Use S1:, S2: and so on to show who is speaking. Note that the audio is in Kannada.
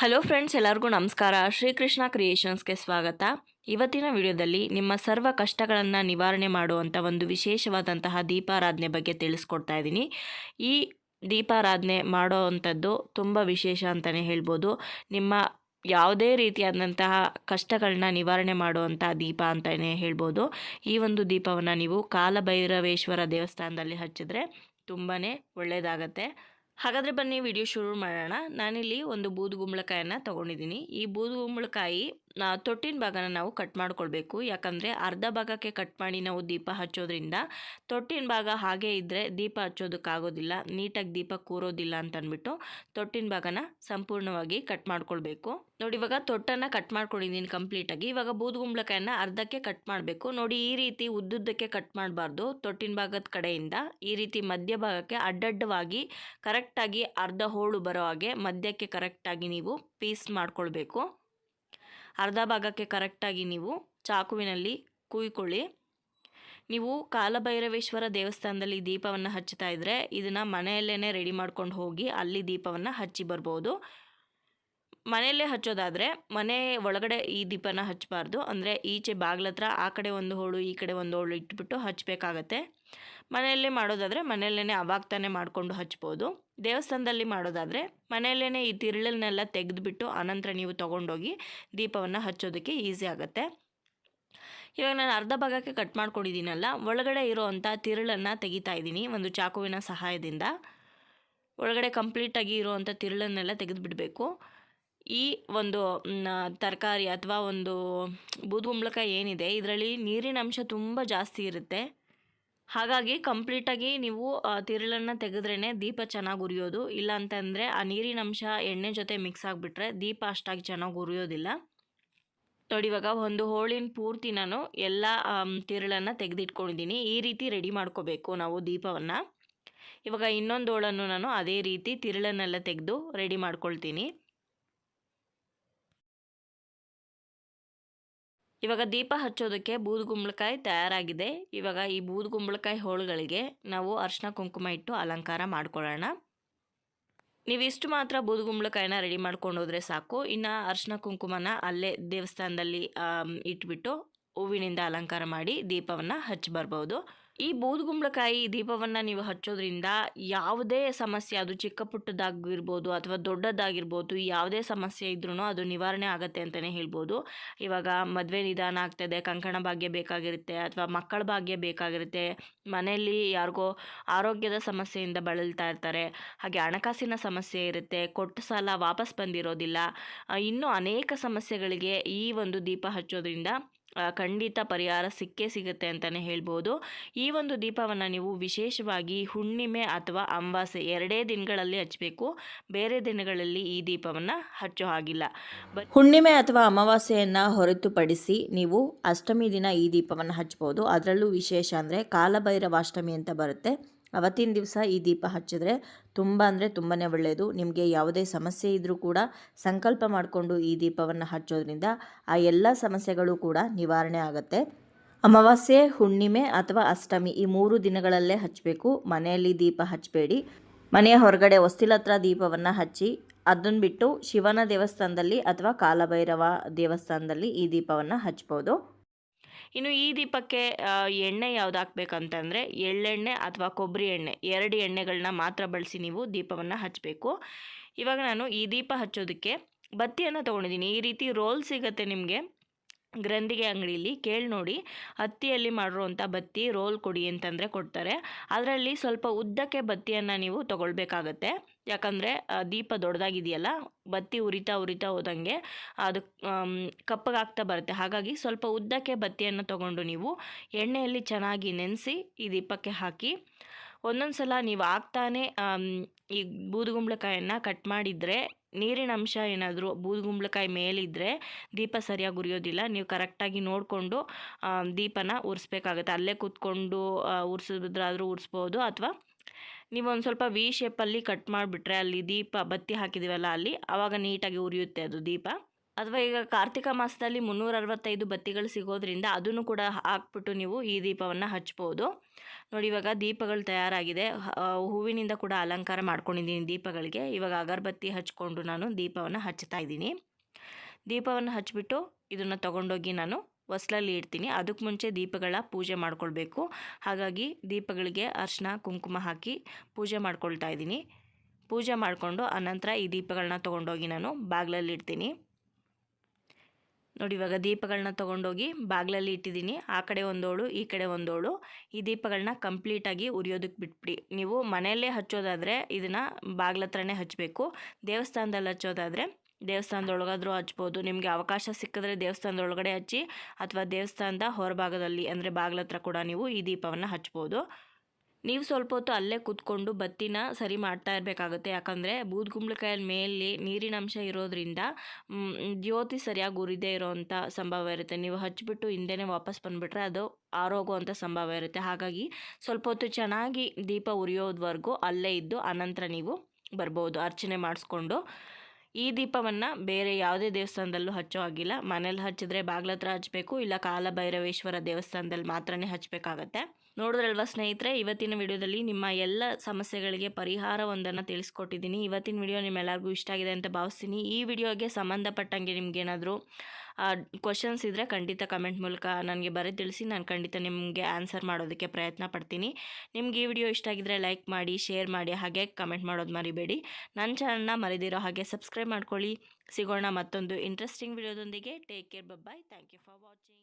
S1: ಹಲೋ ಫ್ರೆಂಡ್ಸ್, ಎಲ್ಲರಿಗೂ ನಮಸ್ಕಾರ. ಶ್ರೀಕೃಷ್ಣ ಕ್ರಿಯೇಷನ್ಸ್ಗೆ ಸ್ವಾಗತ. ಇವತ್ತಿನ ವಿಡಿಯೋದಲ್ಲಿ ನಿಮ್ಮ ಸರ್ವ ಕಷ್ಟಗಳನ್ನು ನಿವಾರಣೆ ಮಾಡುವಂಥ ಒಂದು ವಿಶೇಷವಾದಂತಹ ದೀಪಾರಾಧನೆ ಬಗ್ಗೆ ತಿಳಿಸ್ಕೊಡ್ತಾ ಇದ್ದೀನಿ. ಈ ದೀಪಾರಾಧನೆ ಮಾಡೋ ಅಂಥದ್ದು ತುಂಬ ವಿಶೇಷ ಅಂತಲೇ ಹೇಳ್ಬೋದು. ನಿಮ್ಮ ಯಾವುದೇ ರೀತಿಯಾದಂತಹ ಕಷ್ಟಗಳನ್ನ ನಿವಾರಣೆ ಮಾಡುವಂಥ ದೀಪ ಅಂತಲೇ ಹೇಳ್ಬೋದು. ಈ ಒಂದು ದೀಪವನ್ನು ನೀವು ಕಾಲಭೈರವೇಶ್ವರ ದೇವಸ್ಥಾನದಲ್ಲಿ ಹಚ್ಚಿದ್ರೆ ತುಂಬಾ ಒಳ್ಳೆಯದಾಗತ್ತೆ ಹಾಗಾದರೆ ಬನ್ನಿ ವಿಡಿಯೋ ಶುರು ಮಾಡೋಣ. ನಾನಿಲ್ಲಿ ಒಂದು ಬೂದುಗುಂಬಳಕಾಯನ್ನು ತೊಗೊಂಡಿದ್ದೀನಿ. ಈ ಬೂದುಗುಂಬಳಕಾಯಿ ಗುಂಬಳಕಾಯಿ ತೊಟ್ಟಿನ ಭಾಗನ ನಾವು ಕಟ್ ಮಾಡ್ಕೊಳ್ಬೇಕು. ಯಾಕಂದರೆ ಅರ್ಧ ಭಾಗಕ್ಕೆ ಕಟ್ ಮಾಡಿ ನಾವು ದೀಪ ಹಚ್ಚೋದ್ರಿಂದ ತೊಟ್ಟಿನ ಭಾಗ ಹಾಗೆ ಇದ್ದರೆ ದೀಪ ಹಚ್ಚೋದಕ್ಕಾಗೋದಿಲ್ಲ. ನೀಟಾಗಿ ದೀಪ ಕೂರೋದಿಲ್ಲ ಅಂತಂದ್ಬಿಟ್ಟು ತೊಟ್ಟಿನ ಭಾಗನ ಸಂಪೂರ್ಣವಾಗಿ ಕಟ್ ಮಾಡ್ಕೊಳ್ಬೇಕು. ನೋಡಿ, ಇವಾಗ ತೊಟ್ಟನ್ನು ಕಟ್ ಮಾಡ್ಕೊಂಡಿದ್ದೀನಿ ಕಂಪ್ಲೀಟಾಗಿ ಇವಾಗ ಬೂದುಗುಂಬಳಕಾಯನ್ನು ಅರ್ಧಕ್ಕೆ ಕಟ್ ಮಾಡಬೇಕು. ನೋಡಿ, ಈ ರೀತಿ ಉದ್ದುದ್ದಕ್ಕೆ ಕಟ್ ಮಾಡಬಾರ್ದು. ತೊಟ್ಟಿನ ಭಾಗದ ಕಡೆಯಿಂದ ಈ ರೀತಿ ಮಧ್ಯ ಭಾಗಕ್ಕೆ ಅಡ್ಡಡ್ಡವಾಗಿ ಕರೆಕ್ಟಾಗಿ ಅರ್ಧ ಹೋಳು ಬರೋ ಹಾಗೆ ಮಧ್ಯಕ್ಕೆ ಕರೆಕ್ಟಾಗಿ ನೀವು ಪೀಸ್ ಮಾಡ್ಕೊಳ್ಬೇಕು. ಅರ್ಧ ಭಾಗಕ್ಕೆ ಕರೆಕ್ಟಾಗಿ ನೀವು ಚಾಕುವಿನಲ್ಲಿ ಕುಯ್ಕೊಳ್ಳಿ. ನೀವು ಕಾಲಭೈರವೇಶ್ವರ ದೇವಸ್ಥಾನದಲ್ಲಿ ದೀಪವನ್ನು ಹಚ್ಚುತ್ತಾ ಇದ್ದರೆ ಇದನ್ನು ಮನೆಯಲ್ಲೇ ರೆಡಿ ಮಾಡ್ಕೊಂಡು ಹೋಗಿ ಅಲ್ಲಿ ದೀಪವನ್ನು ಹಚ್ಚಿ ಬರ್ಬೋದು. ಮನೆಯಲ್ಲೇ ಹಚ್ಚೋದಾದರೆ ಮನೆ ಒಳಗಡೆ ಈ ದೀಪನ ಹಚ್ಚಬಾರ್ದು. ಅಂದರೆ ಈಚೆ ಬಾಗ್ಲತ್ರ ಆ ಕಡೆ ಒಂದು ಹೋಳು, ಈ ಕಡೆ ಒಂದು ಹೋಳು ಇಟ್ಬಿಟ್ಟು ಹಚ್ಚಬೇಕಾಗತ್ತೆ. ಮನೆಯಲ್ಲೇ ಮಾಡೋದಾದರೆ ಮನೆಯಲ್ಲೇ ಅವಾಗ ತಾನೇ ಮಾಡಿಕೊಂಡು ಹಚ್ಬೋದು. ದೇವಸ್ಥಾನದಲ್ಲಿ ಮಾಡೋದಾದರೆ ಮನೆಯಲ್ಲೇ ಈ ತಿರುಳನ್ನೆಲ್ಲ ತೆಗೆದುಬಿಟ್ಟು ಆನಂತರ ನೀವು ತೊಗೊಂಡೋಗಿ ದೀಪವನ್ನು ಹಚ್ಚೋದಕ್ಕೆ ಈಸಿ ಆಗುತ್ತೆ. ಇವಾಗ ನಾನು ಅರ್ಧ ಭಾಗಕ್ಕೆ ಕಟ್ ಮಾಡ್ಕೊಂಡಿದ್ದೀನಲ್ಲ, ಒಳಗಡೆ ಇರೋವಂಥ ತಿರುಳನ್ನು ತೆಗಿತಾ ಇದ್ದೀನಿ ಒಂದು ಚಾಕುವಿನ ಸಹಾಯದಿಂದ. ಒಳಗಡೆ ಕಂಪ್ಲೀಟಾಗಿ ಇರೋವಂಥ ತಿರುಳನ್ನೆಲ್ಲ ತೆಗೆದುಬಿಡಬೇಕು. ಈ ಒಂದು ತರಕಾರಿ ಅಥವಾ ಒಂದು ಬೂದುಗುಂಬಳಕಾಯಿ ಏನಿದೆ, ಇದರಲ್ಲಿ ನೀರಿನ ಅಂಶ ತುಂಬ ಜಾಸ್ತಿ ಇರುತ್ತೆ. ಹಾಗಾಗಿ ಕಂಪ್ಲೀಟಾಗಿ ನೀವು ತಿರುಳನ್ನು ತೆಗೆದ್ರೇ ದೀಪ ಚೆನ್ನಾಗಿ ಉರಿಯೋದು. ಇಲ್ಲ ಅಂತಂದರೆ ಆ ನೀರಿನ ಅಂಶ ಎಣ್ಣೆ ಜೊತೆ ಮಿಕ್ಸ್ ಆಗಿಬಿಟ್ರೆ ದೀಪ ಅಷ್ಟಾಗಿ ಚೆನ್ನಾಗಿ ಉರಿಯೋದಿಲ್ಲ. ನೋಡಿ, ಇವಾಗ ಒಂದು ಹೋಳಿನ ಪೂರ್ತಿ ನಾನು ಎಲ್ಲ ತಿರುಳನ್ನು ತೆಗೆದಿಟ್ಕೊಂಡಿದ್ದೀನಿ ಈ ರೀತಿ ರೆಡಿ ಮಾಡ್ಕೋಬೇಕು ನಾವು ದೀಪವನ್ನು. ಇವಾಗ ಇನ್ನೊಂದು ಹೋಳನ್ನು ನಾನು ಅದೇ ರೀತಿ ತಿರುಳನ್ನೆಲ್ಲ ತೆಗೆದು ರೆಡಿ ಮಾಡ್ಕೊಳ್ತೀನಿ. ಇವಾಗ ದೀಪ ಹಚ್ಚೋದಕ್ಕೆ ಬೂದುಗುಂಬಳಕಾಯಿ ತಯಾರಾಗಿದೆ. ಇವಾಗ ಈ ಬೂದುಗುಂಬಳಕಾಯಿ ಹೋಳುಗಳಿಗೆ ನಾವು ಅರ್ಶಿನ ಕುಂಕುಮ ಇಟ್ಟು ಅಲಂಕಾರ ಮಾಡ್ಕೊಳ್ಳೋಣ. ನೀವು ಇಷ್ಟು ಮಾತ್ರ ಬೂದುಗುಂಬಳಕಾಯಿನ ರೆಡಿ ಮಾಡ್ಕೊಂಡು ಹೋದರೆ ಸಾಕು. ಇನ್ನು ಅರ್ಶಿನ ಕುಂಕುಮನ ಅಲ್ಲೇ ದೇವಸ್ಥಾನದಲ್ಲಿ ಇಟ್ಬಿಟ್ಟು ಹೂವಿನಿಂದ ಅಲಂಕಾರ ಮಾಡಿ ದೀಪವನ್ನು ಹಚ್ಚಿ ಬರ್ಬೋದು. ಈ ಬೂದುಗುಂಬಳಕಾಯಿ ದೀಪವನ್ನು ನೀವು ಹಚ್ಚೋದ್ರಿಂದ ಯಾವುದೇ ಸಮಸ್ಯೆ, ಅದು ಚಿಕ್ಕ ಪುಟ್ಟದಾಗಿರ್ಬೋದು ಅಥವಾ ದೊಡ್ಡದಾಗಿರ್ಬೋದು, ಯಾವುದೇ ಸಮಸ್ಯೆ ಇದ್ರೂ ಅದು ನಿವಾರಣೆ ಆಗುತ್ತೆ ಅಂತಲೇ ಹೇಳ್ಬೋದು. ಇವಾಗ ಮದುವೆ ನಿಧಾನ ಆಗ್ತದೆ, ಕಂಕಣ ಭಾಗ್ಯ ಬೇಕಾಗಿರುತ್ತೆ ಅಥವಾ ಮಕ್ಕಳ ಭಾಗ್ಯ ಬೇಕಾಗಿರುತ್ತೆ. ಮನೆಯಲ್ಲಿ ಯಾರಿಗೋ ಆರೋಗ್ಯದ ಸಮಸ್ಯೆಯಿಂದ ಬಳಲ್ತಾ ಇರ್ತಾರೆ. ಹಾಗೆ ಹಣಕಾಸಿನ ಸಮಸ್ಯೆ ಇರುತ್ತೆ, ಕೊಟ್ಟ ಸಾಲ ವಾಪಸ್ ಬಂದಿರೋದಿಲ್ಲ. ಇನ್ನೂ ಅನೇಕ ಸಮಸ್ಯೆಗಳಿಗೆ ಈ ಒಂದು ದೀಪ ಹಚ್ಚೋದ್ರಿಂದ ಖಂಡಿತ ಪರಿಹಾರ ಸಿಕ್ಕೇ ಸಿಗುತ್ತೆ ಅಂತಲೇ ಹೇಳ್ಬೋದು. ಈ ಒಂದು ದೀಪವನ್ನು ನೀವು ವಿಶೇಷವಾಗಿ ಹುಣ್ಣಿಮೆ ಅಥವಾ ಅಮಾವಾಸ್ಯೆ ಎರಡೇ ದಿನಗಳಲ್ಲಿ ಹಚ್ಚಬೇಕು ಬೇರೆ ದಿನಗಳಲ್ಲಿ ಈ ದೀಪವನ್ನು ಹಚ್ಚೋ ಹಾಗಿಲ್ಲ. ಹುಣ್ಣಿಮೆ ಅಥವಾ ಅಮಾವಾಸ್ಯೆಯನ್ನು ಹೊರತುಪಡಿಸಿ ನೀವು ಅಷ್ಟಮಿ ದಿನ ಈ ದೀಪವನ್ನು ಹಚ್ಬೋದು. ಅದರಲ್ಲೂ ವಿಶೇಷ ಅಂದರೆ ಕಾಲಭೈರವಾಷ್ಟಮಿ ಅಂತ ಬರುತ್ತೆ. ಅವತ್ತಿನ ದಿವಸ ಈ ದೀಪ ಹಚ್ಚಿದ್ರೆ ತುಂಬ ಅಂದರೆ ತುಂಬಾ ಒಳ್ಳೆಯದು ನಿಮಗೆ ಯಾವುದೇ ಸಮಸ್ಯೆ ಇದ್ದರೂ ಕೂಡ ಸಂಕಲ್ಪ ಮಾಡಿಕೊಂಡು ಈ ದೀಪವನ್ನು ಹಚ್ಚೋದ್ರಿಂದ ಆ ಎಲ್ಲ ಸಮಸ್ಯೆಗಳು ಕೂಡ ನಿವಾರಣೆ ಆಗುತ್ತೆ. ಅಮಾವಾಸ್ಯೆ, ಹುಣ್ಣಿಮೆ ಅಥವಾ ಅಷ್ಟಮಿ ಈ ಮೂರು ದಿನಗಳಲ್ಲೇ ಹಚ್ಚಬೇಕು ಮನೆಯಲ್ಲಿ ದೀಪ ಹಚ್ಚಬೇಡಿ. ಮನೆಯ ಹೊರಗಡೆ ಹೊಸ್ತಿಲ ಹತ್ರ ದೀಪವನ್ನು ಹಚ್ಚಿ ಅದನ್ನು ಬಿಟ್ಟು ಶಿವನ ದೇವಸ್ಥಾನದಲ್ಲಿ ಅಥವಾ ಕಾಲಭೈರವ ದೇವಸ್ಥಾನದಲ್ಲಿ ಈ ದೀಪವನ್ನು ಹಚ್ಬೋದು. ಇನ್ನು ಈ ದೀಪಕ್ಕೆ ಎಣ್ಣೆ ಯಾವ್ದು ಹಾಕ್ಬೇಕಂತಂದರೆ ಎಳ್ಳೆಣ್ಣೆ ಅಥವಾ ಕೊಬ್ಬರಿ ಎಣ್ಣೆ, ಎರಡು ಎಣ್ಣೆಗಳನ್ನ ಮಾತ್ರ ಬಳಸಿ ನೀವು ದೀಪವನ್ನು ಹಚ್ಚಬೇಕು ಇವಾಗ ನಾನು ಈ ದೀಪ ಹಚ್ಚೋದಕ್ಕೆ ಬತ್ತಿಯನ್ನು ತೊಗೊಂಡಿದ್ದೀನಿ. ಈ ರೀತಿ ರೋಲ್ ಸಿಗುತ್ತೆ ನಿಮಗೆ ಗ್ರಂಥಿಗೆ ಅಂಗಡಿಯಲ್ಲಿ ಕೇಳಿ ನೋಡಿ. ಹತ್ತಿಯಲ್ಲಿ ಮಾಡಿರುವಂಥ ಬತ್ತಿ ರೋಲ್ ಕೊಡಿ ಅಂತಂದರೆ ಕೊಡ್ತಾರೆ. ಅದರಲ್ಲಿ ಸ್ವಲ್ಪ ಉದ್ದಕ್ಕೆ ಬತ್ತಿಯನ್ನು ನೀವು ತೊಗೊಳ್ಬೇಕಾಗತ್ತೆ. ಯಾಕಂದರೆ ದೀಪ ದೊಡ್ಡದಾಗಿದೆಯಲ್ಲ, ಬತ್ತಿ ಉರಿತಾ ಉರಿತಾ ಹೋದಂಗೆ ಅದು ಕಪ್ಪಗಾಗ್ತಾ ಬರುತ್ತೆ. ಹಾಗಾಗಿ ಸ್ವಲ್ಪ ಉದ್ದಕ್ಕೆ ಬತ್ತಿಯನ್ನು ತಗೊಂಡು ನೀವು ಎಣ್ಣೆಯಲ್ಲಿ ಚೆನ್ನಾಗಿ ನೆನೆಸಿ ಈ ದೀಪಕ್ಕೆ ಹಾಕಿ ಒಂದೊಂದು ಸಲ ನೀವು ಆಗ್ತಾನೆ ಈ ಬೂದುಗುಂಬಳಕಾಯನ್ನು ಕಟ್ ಮಾಡಿದರೆ, ನೀರಿನ ಅಂಶ ಏನಾದರೂ ಬೂದುಗುಂಬಳಕಾಯಿ ಮೇಲಿದ್ದರೆ ದೀಪ ಸರಿಯಾಗಿ ಉರಿಯೋದಿಲ್ಲ. ನೀವು ಕರೆಕ್ಟಾಗಿ ನೋಡಿಕೊಂಡು ದೀಪನ ಉರಿಸ್ಬೇಕಾಗುತ್ತೆ. ಅಲ್ಲೇ ಕೂತ್ಕೊಂಡು ಉರ್ಸಿದ್ರಾದರೂ ಉರಿಸ್ಬೋದು ಅಥವಾ ನೀವು ಒಂದು ಸ್ವಲ್ಪ ವಿ ಶೇಪಲ್ಲಿ ಕಟ್ ಮಾಡಿಬಿಟ್ರೆ ಅಲ್ಲಿ ದೀಪ, ಬತ್ತಿ ಹಾಕಿದ್ದೀವಲ್ಲ ಅಲ್ಲಿ ಆವಾಗ ನೀಟಾಗಿ ಉರಿಯುತ್ತೆ ಅದು ದೀಪ. ಅಥವಾ ಈಗ ಕಾರ್ತಿಕ ಮಾಸದಲ್ಲಿ ಮುನ್ನೂರ ಅರವತ್ತೈದು ಬತ್ತಿಗಳು ಸಿಗೋದ್ರಿಂದ ಅದನ್ನು ಕೂಡ ಹಾಕ್ಬಿಟ್ಟು ನೀವು ಈ ದೀಪವನ್ನು ಹಚ್ಬೋದು. ನೋಡಿ, ಇವಾಗ ದೀಪಗಳು ತಯಾರಾಗಿದೆ. ಹೂವಿನಿಂದ ಕೂಡ ಅಲಂಕಾರ ಮಾಡ್ಕೊಂಡಿದ್ದೀನಿ ದೀಪಗಳಿಗೆ. ಇವಾಗ ಅಗರಬತ್ತಿ ಹಚ್ಕೊಂಡು ನಾನು ದೀಪವನ್ನು ಹಚ್ತಾ ಇದ್ದೀನಿ. ದೀಪವನ್ನು ಹಚ್ಬಿಟ್ಟು ಇದನ್ನು ತಗೊಂಡೋಗಿ ನಾನು ಹೊಸ್ಲಲ್ಲಿ ಇಡ್ತೀನಿ. ಅದಕ್ಕೆ ಮುಂಚೆ ದೀಪಗಳ ಪೂಜೆ ಮಾಡ್ಕೊಳ್ಬೇಕು. ಹಾಗಾಗಿ ದೀಪಗಳಿಗೆ ಅರ್ಶನ, ಕುಂಕುಮ ಹಾಕಿ ಪೂಜೆ ಮಾಡ್ಕೊಳ್ತಾ ಇದ್ದೀನಿ. ಪೂಜೆ ಮಾಡಿಕೊಂಡು ಆನಂತರ ಈ ದೀಪಗಳನ್ನ ತೊಗೊಂಡೋಗಿ ನಾನು ಬಾಗಿಲಲ್ಲಿ ಇಡ್ತೀನಿ. ನೋಡಿ, ಇವಾಗ ದೀಪಗಳನ್ನ ತೊಗೊಂಡೋಗಿ ಬಾಗಿಲಲ್ಲಿ ಇಟ್ಟಿದ್ದೀನಿ. ಆ ಕಡೆ ಒಂದೋಳು, ಈ ಕಡೆ ಒಂದೋಳು. ಈ ದೀಪಗಳನ್ನ ಕಂಪ್ಲೀಟಾಗಿ ಉರಿಯೋದಕ್ಕೆ ಬಿಟ್ಬಿಡಿ. ನೀವು ಮನೆಯಲ್ಲೇ ಹಚ್ಚೋದಾದರೆ ಇದನ್ನು ಬಾಗಿಲ ಹತ್ರನೇ ಹಚ್ಚಬೇಕು. ದೇವಸ್ಥಾನದಲ್ಲಿ ಹಚ್ಚೋದಾದರೆ ದೇವಸ್ಥಾನದೊಳಗಾದರೂ ಹಚ್ಬೋದು. ನಿಮಗೆ ಅವಕಾಶ ಸಿಕ್ಕಿದ್ರೆ ದೇವಸ್ಥಾನದೊಳಗಡೆ ಹಚ್ಚಿ ಅಥವಾ ದೇವಸ್ಥಾನದ ಹೊರಭಾಗದಲ್ಲಿ ಅಂದರೆ ಬಾಗಿಲತ್ರ ಕೂಡ ನೀವು ಈ ದೀಪವನ್ನು ಹಚ್ಬೋದು. ನೀವು ಸ್ವಲ್ಪ ಹೊತ್ತು ಅಲ್ಲೇ ಕೂತ್ಕೊಂಡು ಬತ್ತಿನ ಸರಿ ಮಾಡ್ತಾ ಇರಬೇಕಾಗುತ್ತೆ. ಯಾಕಂದರೆ ಬೂದ್ಗುಂಬಳಕಾಯಲ್ಲಿ ಮೇಲೆ ನೀರಿನ ಅಂಶ ಇರೋದ್ರಿಂದ ಜ್ಯೋತಿ ಸರಿಯಾಗಿ ಉರಿದೇ ಇರೋವಂಥ ಸಂಭವ ಇರುತ್ತೆ. ನೀವು ಹಚ್ಚಿಬಿಟ್ಟು ಹಿಂದೆನೇ ವಾಪಸ್ ಬಂದುಬಿಟ್ರೆ ಅದು ಆರೋಗುವಂಥ ಸಂಭವ ಇರುತ್ತೆ. ಹಾಗಾಗಿ ಸ್ವಲ್ಪ ಹೊತ್ತು ಚೆನ್ನಾಗಿ ದೀಪ ಉರಿಯೋದ್ವರೆಗೂ ಅಲ್ಲೇ ಇದ್ದು ಅನಂತರ ನೀವು ಬರ್ಬೋದು. ಅರ್ಚನೆ ಮಾಡಿಸ್ಕೊಂಡು ಈ ದೀಪವನ್ನು ಬೇರೆ ಯಾವುದೇ ದೇವಸ್ಥಾನದಲ್ಲೂ ಹಚ್ಚೋ ಹಾಗಿಲ್ಲ. ಮನೇಲಿ ಹಚ್ಚಿದ್ರೆ ಬಾಗ್ಲತ್ರ ಹಚ್ಚಬೇಕು ಇಲ್ಲ ಕಾಲಭೈರವೇಶ್ವರ ದೇವಸ್ಥಾನದಲ್ಲಿ ಮಾತ್ರನೇ ಹಚ್ಚಬೇಕಾಗತ್ತೆ ನೋಡಿದ್ರಲ್ವಾ ಸ್ನೇಹಿತರೆ, ಇವತ್ತಿನ ವಿಡಿಯೋದಲ್ಲಿ ನಿಮ್ಮ ಎಲ್ಲ ಸಮಸ್ಯೆಗಳಿಗೆ ಪರಿಹಾರ ಒಂದನ್ನು ತಿಳಿಸ್ಕೊಟ್ಟಿದ್ದೀನಿ. ಇವತ್ತಿನ ವಿಡಿಯೋ ನಿಮ್ಮೆಲ್ಲರಿಗೂ ಇಷ್ಟ ಆಗಿದೆ ಅಂತ ಭಾವಿಸ್ತೀನಿ. ಈ ವಿಡಿಯೋಗೆ ಸಂಬಂಧಪಟ್ಟಂಗೆ ನಿಮಗೇನಾದರೂ ಕ್ವಶನ್ಸ್ ಇದ್ದರೆ ಖಂಡಿತ ಕಮೆಂಟ್ ಮೂಲಕ ನನಗೆ ಬರೀ ತಿಳಿಸಿ, ನಾನು ಖಂಡಿತ ನಿಮಗೆ ಆನ್ಸರ್ ಮಾಡೋದಕ್ಕೆ ಪ್ರಯತ್ನ ಪಡ್ತೀನಿ. ನಿಮ್ಗೆ ಈ ವಿಡಿಯೋ ಇಷ್ಟ ಆಗಿದ್ರೆ ಲೈಕ್ ಮಾಡಿ ಶೇರ್ ಮಾಡಿ, ಹಾಗೆ ಕಮೆಂಟ್ ಮಾಡೋದು ಮರಿಬೇಡಿ. ನನ್ನ ಚಾನಲ್ನ ಮರಿದಿರೋ ಹಾಗೆ ಸಬ್ಸ್ಕ್ರೈಬ್ ಮಾಡ್ಕೊಳ್ಳಿ. ಸಿಗೋಣ ಮತ್ತೊಂದು interesting ವಿಡಿಯೋದೊಂದಿಗೆ. Take care bye thank you for watching